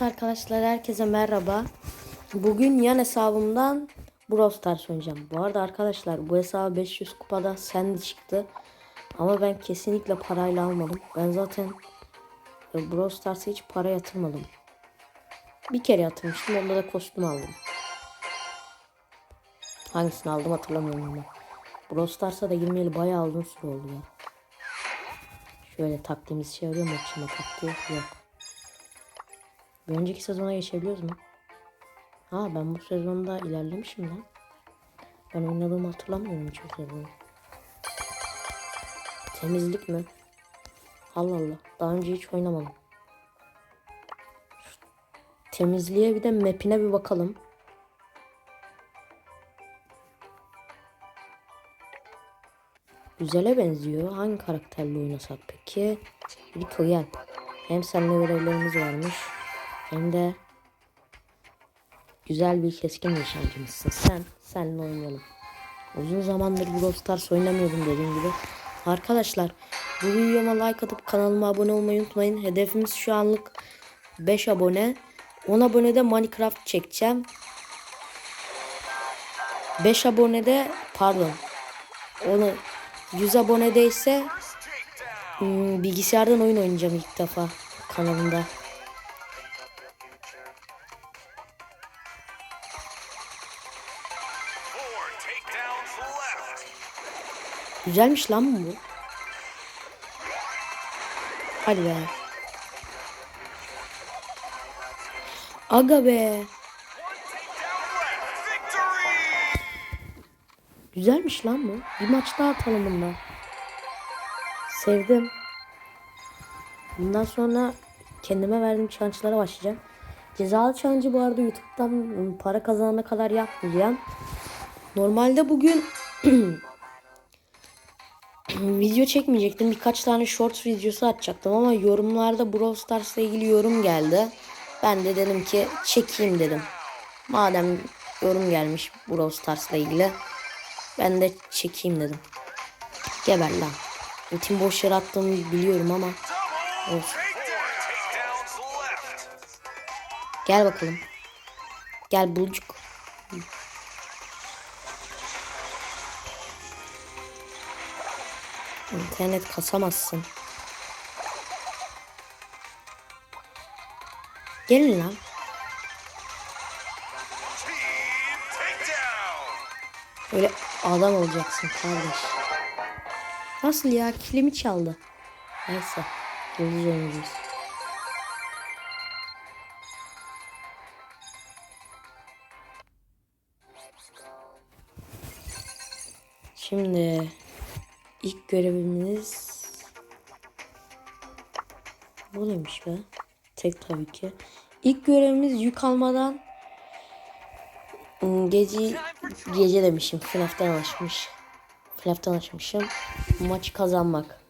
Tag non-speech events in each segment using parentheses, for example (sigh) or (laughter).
Arkadaşlar herkese merhaba. Bugün yan hesabımdan Brawl Stars oynayacağım. Bu arada arkadaşlar bu hesabı 500 kupada Sandy çıktı. Ama ben kesinlikle parayla almadım. Ben zaten e, Brawl Stars'a hiç para yatırmadım. Bir kere yatırmıştım onda da kostüm aldım. Hangisini aldım hatırlamıyorum ama. Brawl Stars'a da girmeyeli bayağı uzun süre oldu ya. Şöyle taktiğimiz şey arıyor mu? Taktiği yok. Bir önceki sezona geçebiliyoruz mu? Ha ben bu sezonda ilerlemişim lan. Ben oynadığımı hatırlamıyorum hiç o sezonu. Temizlik mi? Allah Allah. Daha önce hiç oynamadım. Şu temizliğe bir de map'ine bir bakalım. Güzele benziyor. Hangi karakterle oynasak peki? Rico gel. Hem seninle görevlerimiz varmış. Hem de güzel bir keskin nişancımızsın. Sen, senle oynayalım. Uzun zamandır Brawl Stars oynamıyordum dediğim gibi. Arkadaşlar bu videoma like atıp kanalıma abone olmayı unutmayın. Hedefimiz şu anlık 5 abone. 10 abonede Minecraft çekeceğim. 5 abonede pardon. Onu 100 abonede ise hmm, bilgisayardan oyun oynayacağım ilk defa kanalımda. Güzelmiş lan bu. Hadi be. Aga be. Güzelmiş lan bu. Bir maç daha atalım bundan. Sevdim. Bundan sonra kendime verdiğim challenge'lara başlayacağım. Cezalı challenge'ı bu arada YouTube'dan para kazanana kadar yapmayacağım. Normalde bugün (clears throat) video çekmeyecektim. Birkaç tane shorts videosu atacaktım ama yorumlarda Brawl Stars'la ilgili yorum geldi. Ben de dedim ki çekeyim dedim. Madem yorum gelmiş Brawl Stars'la ilgili ben de çekeyim dedim. Geber lan. Ultim boş yere attığımı biliyorum ama olsun. Gel bakalım. Gel bulcuk. İnternet kasamazsın. Gelin lan. Öyle adam olacaksın kardeş. Nasıl ya? Kilimi çaldı. Neyse. Yıldız oyuncuyuz. Şimdi ilk görevimiz bu neymiş be? Tek tabii ki. İlk görevimiz yük almadan Hmm, Gece gece demişim. FNAF'tan açmış. FNAF'tan açmışım. Maçı kazanmak.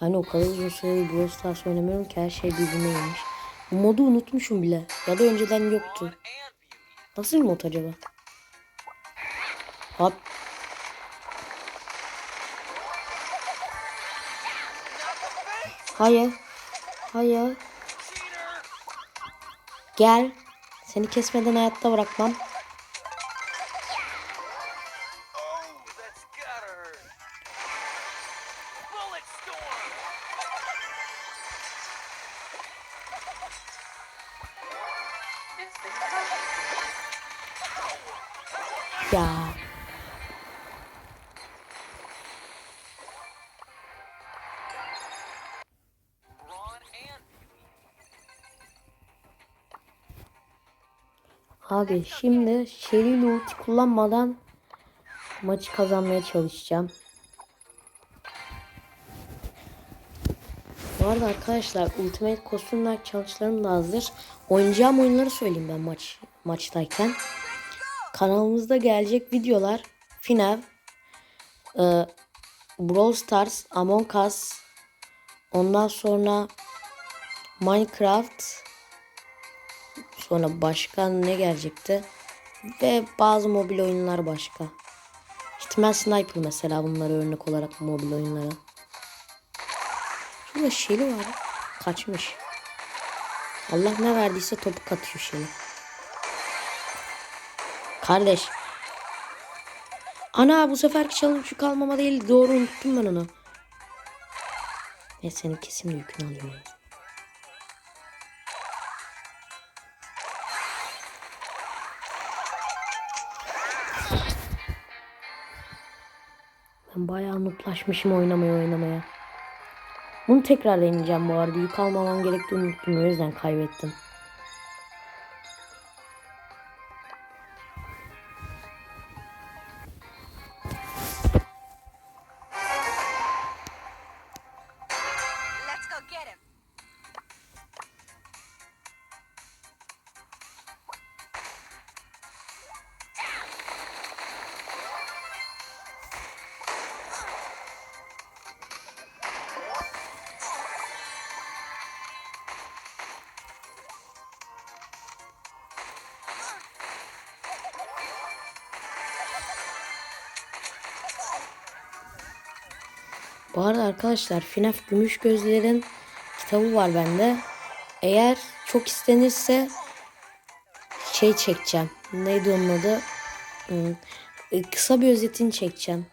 Yani o kadar uzun süredir Brawl Stars oynamıyorum ki her şey birbirine yemiş. Modu unutmuşum bile. Ya da önceden yoktu. Nasıl bir mod acaba? Hop. Hayır. Hayır. Gel. Seni kesmeden hayatta bırakmam. Abi şimdi Shelly'li ulti kullanmadan maçı kazanmaya çalışacağım. Bu arada arkadaşlar Ultimate kostümler challenge'larım da hazır. Oynayacağım oyunları söyleyeyim ben maç maçtayken. Kanalımızda gelecek videolar FNAF, e, Brawl Stars, Among Us, ondan sonra Minecraft, Sonra başka ne gelecekti? Ve bazı mobil oyunlar başka. Hitman Sniper mesela bunları örnek olarak mobil oyunlara. Şurada Shelly var. Kaçmış. Allah ne verdiyse topuk atıyor şöyle. Kardeş. Ana bu seferki challenge yük almama değil. Doğru unuttum ben onu. Ne senin kesin yükünü alayım. Ben bayağı mutlaşmışım oynamaya oynamaya. Bunu tekrar deneyeceğim bu arada. Yük almamam gerektiğini unuttum. O yüzden kaybettim. Bu arada arkadaşlar FNAF Gümüş Gözler'in kitabı var bende. Eğer çok istenirse şey çekeceğim. Neydi onun adı? Hmm, e, Kısa bir özetini çekeceğim.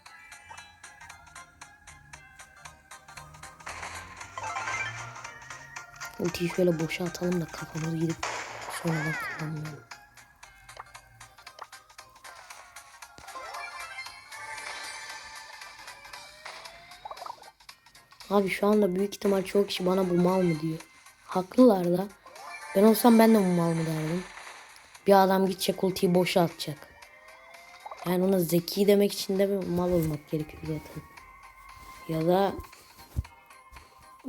Ultiyi şöyle boşa atalım da kafamız gidip sonradan kullanmayalım. Abi şu anda büyük ihtimal çok kişi bana bu mal mı diyor. Haklılar da. Ben olsam ben de bu mal mı derdim. Bir adam gidecek ultiyi boşa atacak. Yani ona zeki demek için de bir mal olmak gerekiyor zaten. Ya da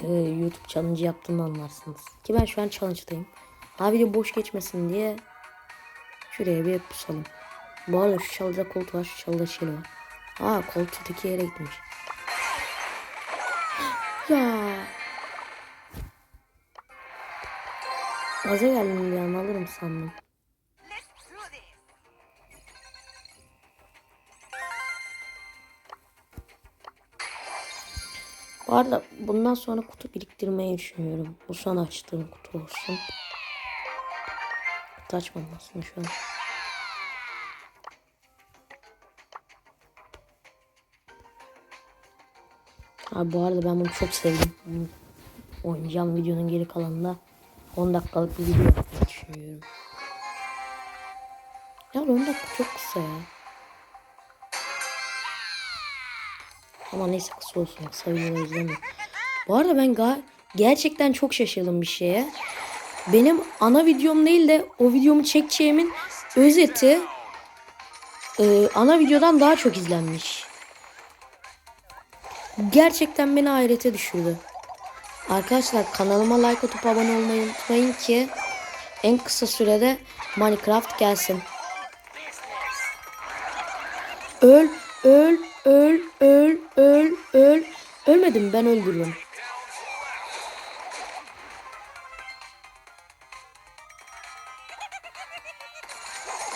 e, YouTube challenge yaptığımı anlarsınız. Ki ben şu an challenge'dayım. Abi de boş geçmesin diye şuraya bir pusalım. Bu arada şu çalıda kolt var, şu çalıda şey var. Aa kolt öteki yere gitmiş. Ya. Gaza geldim bir alırım sandım. Bu arada bundan sonra kutu biriktirmeyi düşünüyorum. Bu son açtığım kutu olsun. Kutu açmam aslında şu an. Abi bu arada ben bunu çok sevdim. Oynayacağım videonun geri kalanında 10 dakikalık bir video yapmayı düşünüyorum. Ya 10 dakika çok kısa ya. Ama neyse kısa olsun. Kısa videoları izlemiyorum. Bu arada ben gerçekten çok şaşırdım bir şeye. Benim ana videom değil de o videomu çekeceğimin özeti e, ana videodan daha çok izlenmiş. Gerçekten beni hayrete düşürdü. Arkadaşlar kanalıma like atıp abone olmayı unutmayın ki en kısa sürede Minecraft gelsin. Öl, öl, öl, öl, öl, öl. Ölmedim ben öldürürüm.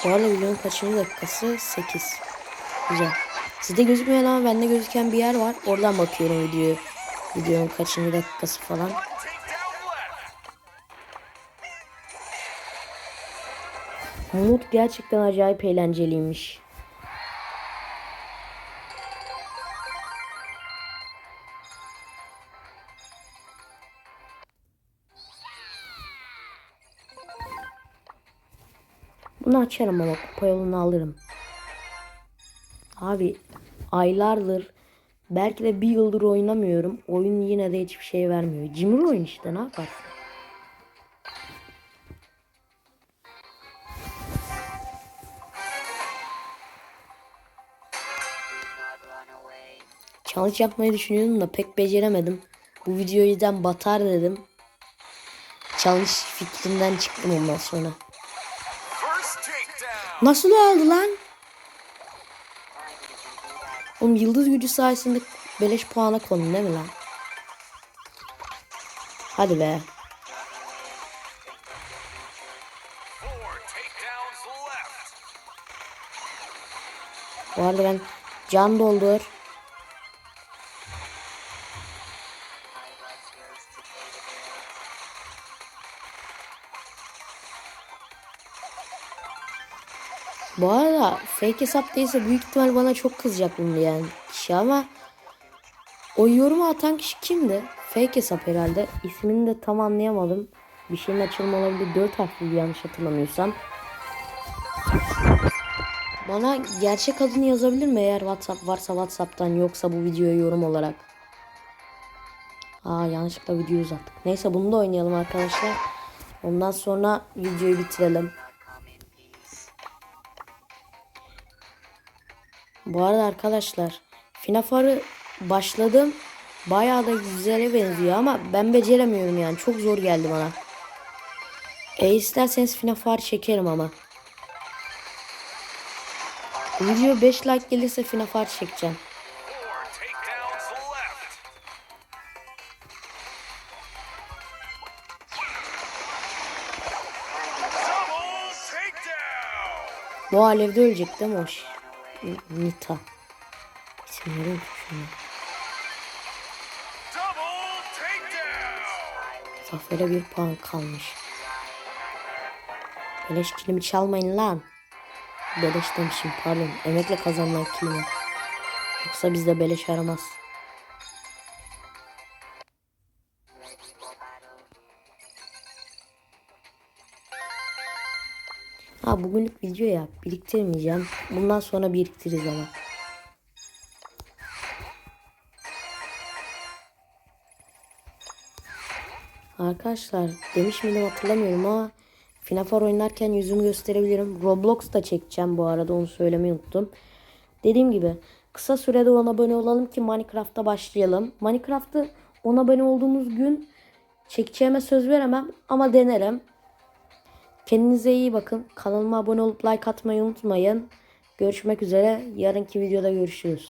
Bu arada videonun kaçıncı dakikası? 8. Güzel. Sizde gözükmeyen ama bende gözüken bir yer var. Oradan bakıyorum videoyu. Videonun kaçıncı dakikası falan. Umut gerçekten acayip eğlenceliymiş. Bunu açarım ama kupa yolunu alırım. Abi aylardır belki de bir yıldır oynamıyorum. Oyun yine de hiçbir şey vermiyor. Cimri oyun işte ne yaparsın? Challenge yapmayı düşünüyordum da pek beceremedim. Bu videoyu yüzden batar dedim. Challenge fikrinden çıktım ondan sonra. Nasıl oldu lan? Oğlum yıldız gücü sayesinde beleş puana konu değil mi lan? Hadi be. Bu arada ben can doldur. Bu arada fake hesap değilse büyük ihtimal bana çok kızacak bunu diyen kişi ama o yorumu atan kişi kimdi? Fake hesap herhalde. İsmini de tam anlayamadım. Bir şeyin açılımı olabilir. 4 harfli yanlış hatırlamıyorsam. Bana gerçek adını yazabilir mi eğer WhatsApp varsa WhatsApp'tan yoksa bu videoya yorum olarak. Aa yanlışlıkla videoyu uzattık. Neyse bunu da oynayalım arkadaşlar. Ondan sonra videoyu bitirelim. Bu arada arkadaşlar Finafar'ı başladım. Bayağı da güzele benziyor ama ben beceremiyorum yani. Çok zor geldi bana. E isterseniz Finafar çekerim ama. Video 5 like gelirse Finafar çekeceğim. Bu alevde ölecek değil mi o ş- Nita? İsimleri takedown. Zafer'e bir puan kalmış. Beleş kilimi çalmayın lan. Beleş demişim pardon. Emekle kazanılan kilimi. Yoksa bizde beleş aramaz. Ha bugünlük video ya biriktirmeyeceğim. Bundan sonra biriktiririz ama. Arkadaşlar demiş miydim hatırlamıyorum ama Finafar oynarken yüzümü gösterebilirim. Roblox da çekeceğim bu arada onu söylemeyi unuttum. Dediğim gibi kısa sürede 10 abone olalım ki Minecraft'a başlayalım. Minecraft'ı 10 abone olduğumuz gün çekeceğime söz veremem ama denerim. Kendinize iyi bakın. Kanalıma abone olup like atmayı unutmayın. Görüşmek üzere. Yarınki videoda görüşürüz.